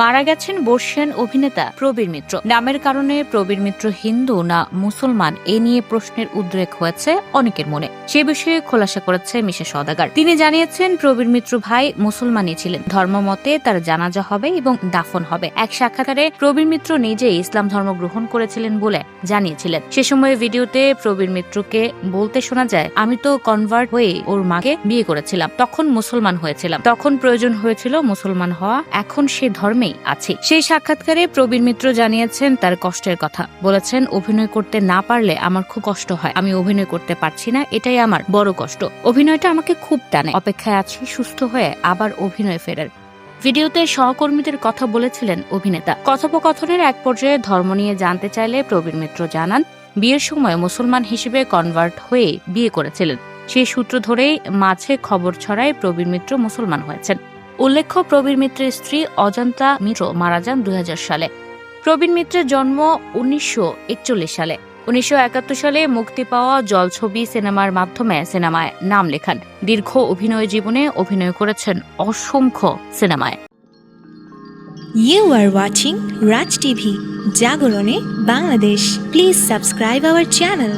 মারা গেছেন বর্ষিয়ান অভিনেতা প্রবীর মিত্র। নামের কারণে প্রবীর মিত্র হিন্দু না মুসলমান, এ নিয়ে প্রশ্নের উদ্রেক হয়েছে অনেকের মনে। সে বিষয়ে খোলাসা করেছে মিশা সদাগার তিনি জানিয়েছেন, প্রবীর মিত্র ভাই মুসলমানই ছিলেন। ধর্মমতে তার জানাজা হবে এবং দাফন হবে। এক সাক্ষাৎকারে প্রবীর মিত্র নিজেই ইসলাম ধর্ম গ্রহণ করেছিলেন বলে জানিয়েছিলেন। সে সময় ভিডিওতে প্রবীর মিত্রকে বলতে শোনা যায়, আমি তো কনভার্ট হয়ে ওর মাকে বিয়ে করেছিলাম, তখন মুসলমান হয়েছিলাম। তখন প্রয়োজন হয়েছিল মুসলমান হওয়া। এখন সে ধর্মেই আছি। সেই সাক্ষাৎকারে প্রবীর মিত্র জানিয়েছেন তার কষ্টের কথা। বলেছেন, অভিনয় করতে না পারলে আমার খুব কষ্ট হয়। আমি অভিনয় করতে পারছি না, এটাই আমার বড় কষ্ট। অভিনয়টা আমাকে খুব টানে। অপেক্ষায় আছি, সুস্থ হয়ে আবার অভিনয় ফেরার। ভিডিওতে সহকর্মীদের কথা বলেছিলেন অভিনেতা। কথোপকথনের এক পর্যায়ে ধর্ম নিয়ে জানতে চাইলে প্রবীর মিত্র জানান, বিয়ের সময় মুসলমান হিসেবে কনভার্ট হয়ে বিয়ে করেছিলেন। সেই সূত্র ধরেই মাঝে খবর ছড়ায় প্রবীর মিত্র মুসলমান হয়েছেন। উল্লেখ্য প্রবীর মিত্রের স্ত্রী অজন্তা মিত্র মারা যান দু হাজার সালে প্রবীণ মিত্রের জন্ম উনিশশো একচল্লিশ সালে উনিশশো একাত্তর সালে মুক্তি পাওয়া জলছবি সিনেমার মাধ্যমে সিনেমায় নাম লেখান দীর্ঘ অভিনয় জীবনে অভিনয় করেছেন অসংখ্য সিনেমায় You are watching Raj TV, Jagorone, Bangladesh. Please subscribe our channel.